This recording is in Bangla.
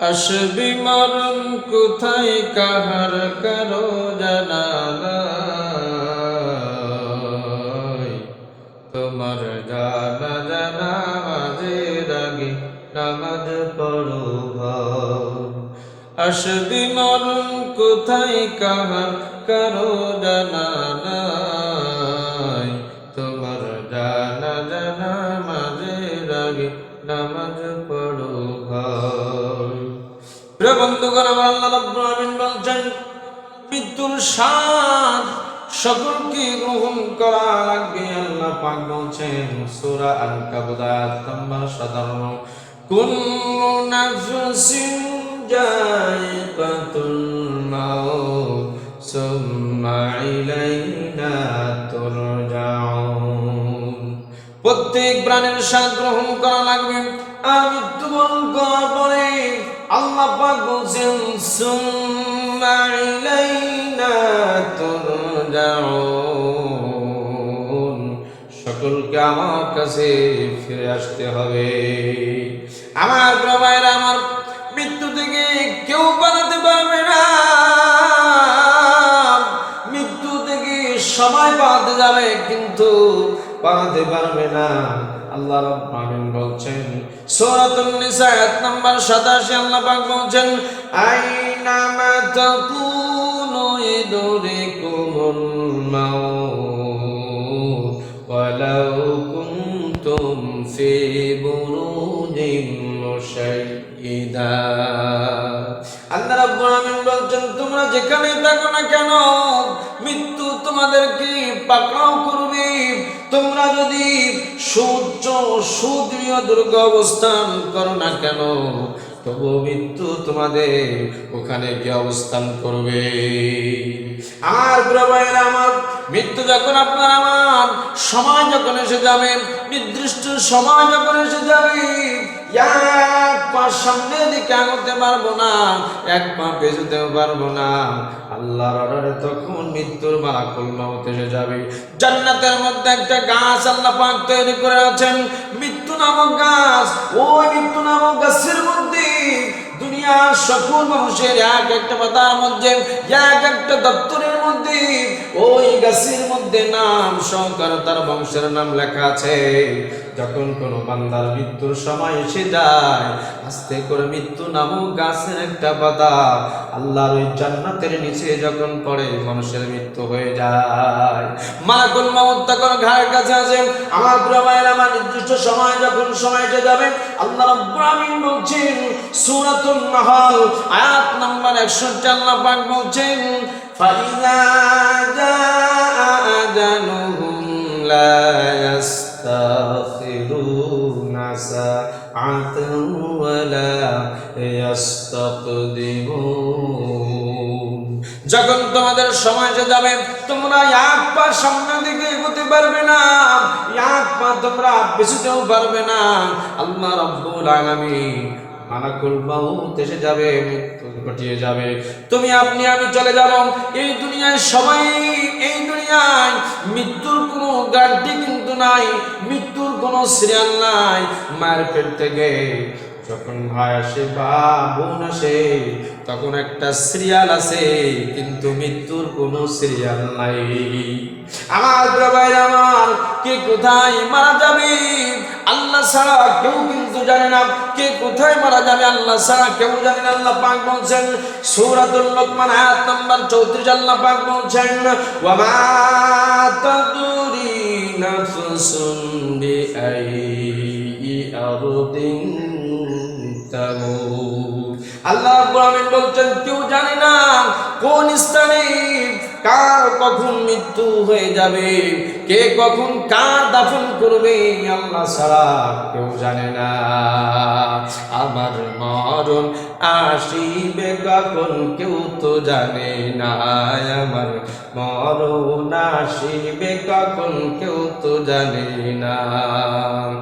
আসবি মরণ কোথায়, কাহার কারও জানা তোমার জানা জানা মাঝের আগে নামাজ পড়ো। আসবি মরণ কোথায়, কাহার কারও জানা তোমার জানা জানা মাঝের আগে নামাজ পড়ো ভাই মৃত্যুর সকলকে গ্রহণ করা লাগবে। আল্লাহ পাক বলছেন, সূরা আল-কাবুত আয়াত নম্বর 17 কুল্লু নাফসিন জায়কাতুল মাউত, সুম্মা ইলাইনা প্রত্যেক প্রাণের স্বাদ গ্রহণ করা লাগবে। আর মৃত্যুবরণ করার পরে আল্লাহ পাক বলছেন, সুম্মা ইলাইনা তুরজাউন। সকলকে আমার কাছে ফিরে আসতে হবে। আমার প্রবাহের আমার মৃত্যু থেকে কেউ বানাতে পারবে না। মৃত্যু থেকে সবাই পালাতে যাবে, কিন্তু পালাতে পারবে না। আল্লাহ রাব্বুল বলছেন, সূরাতুন নিসা, আয়াত নাম্বার 87 আল্লাহ পাক বলছেন, আইনা মা তাকুনু ইদরিকুমুল মাউত, ওয়ালাউ কুনতুম ফি বুরুজিন মুশাইয়্যিদা আল্লাহ রাব্বুল আলামিন বলছেন, তোমরা যেখানে থাকো না কেন, মৃত্যু তোমাদেরকে পাকড়াও করবে। তোমরা যদি সূর্য সুদৃঢ় দুর্গ অবস্থান করো না কেন তবু মৃত্যু তোমাদের ওখানে গিয়ে অবস্থান করবে। আমার প্রবাহের আমার মৃত্যু যখন আপনার আমার সময় যখন এসে যাবে, নির্দিষ্ট সময় যখন এসে যাবে এক পা সামনের দিকে আগাতে পারব না? এক পা পেছতেও পারব না। আল্লাহর অর্ডারে তখন মৃত্যুর মালাকুল মাউত এসে যাবে। জান্নাতের মধ্যে একটা গাছ আল্লাহ পাক তৈরি করে আছেন। মৃত্যু নামক গাছ, ওই মৃত্যু নামক গাছের মধ্যে দুনিয়ার সকল মানুষের এক একটা পাতার মধ্যে, এক একটা দপ্তরের মধ্যে ওই গাছের মধ্যে নাম সহকার তার বংশের নাম লেখা আছে। যখন কোন বান্দার মৃত্যুর সময় এসে যায়, আস্তে করে মৃত্যু নামক গাছের একটা পাতা আল্লাহর ওই জান্নাতের নিচে যখন পড়ে, মানুষের মৃত্যু হয়ে যায়। মালাকুল মাউত তখন ঘাড়ের কাছে আছে আমার প্রবাহের আমার নির্দিষ্ট সময় যখন সময় এসে যাবে, আল্লাহ আমিন বলছেন, সূরাতুন নাহল, আয়াত নাম্বার 61 আল্লাহ পাক বলছেন ফাইযা যখন তোমাদের সময় এসে যাবে, তোমরা এক পা সামনের দিকে এগোতে পারবে না। এক পা তোমরা পেছুতেও পারবে না। আল্লাহ রাব্বুল আলামিন যাবে মৃত্যু যাবে। তুমি, আপনি, আমি চলে যাব। এই দুনিয়ায় সবাই, এই দুনিয়ায় মৃত্যুর কোনো গ্যারান্টি কিন্তু নাই। মৃত্যুর কোনো সিরিয়াল নাই। মায়ের পেট থেকে যখন ভাই আসে, বা বোন আসে, তখন একটা সিরিয়াল আছে, কিন্তু মৃত্যুর কোনো সিরিয়াল নাই। আমার ভাই আমার, কে কোথায় মারা যাবে? আল্লাহ ছাড়া কেউ কিন্তু জানে না। কে কোথায় মারা যাবে? আল্লাহ ছাড়া কেউ জানে না। আল্লাহ পাক বলছেন, সূরাতুল লোকমান আয়াত নাম্বার 34 আল্লাহ পাক বলছেন, ওয়া মা নাফসুন বিআইয়ি আরদিন তামুত আল্লাহ বলছেন কেউ জানে না কোন স্থানে কার কখন মৃত্যু হয়ে যাবে? কে কখন কার দাফন করবে? আল্লাহ ছাড়া কেউ জানে না। আমার মরণ আসিবে কখন কেউ তো জানে না। আমার মরণ আসিবে কখন কেউ তো জানে না।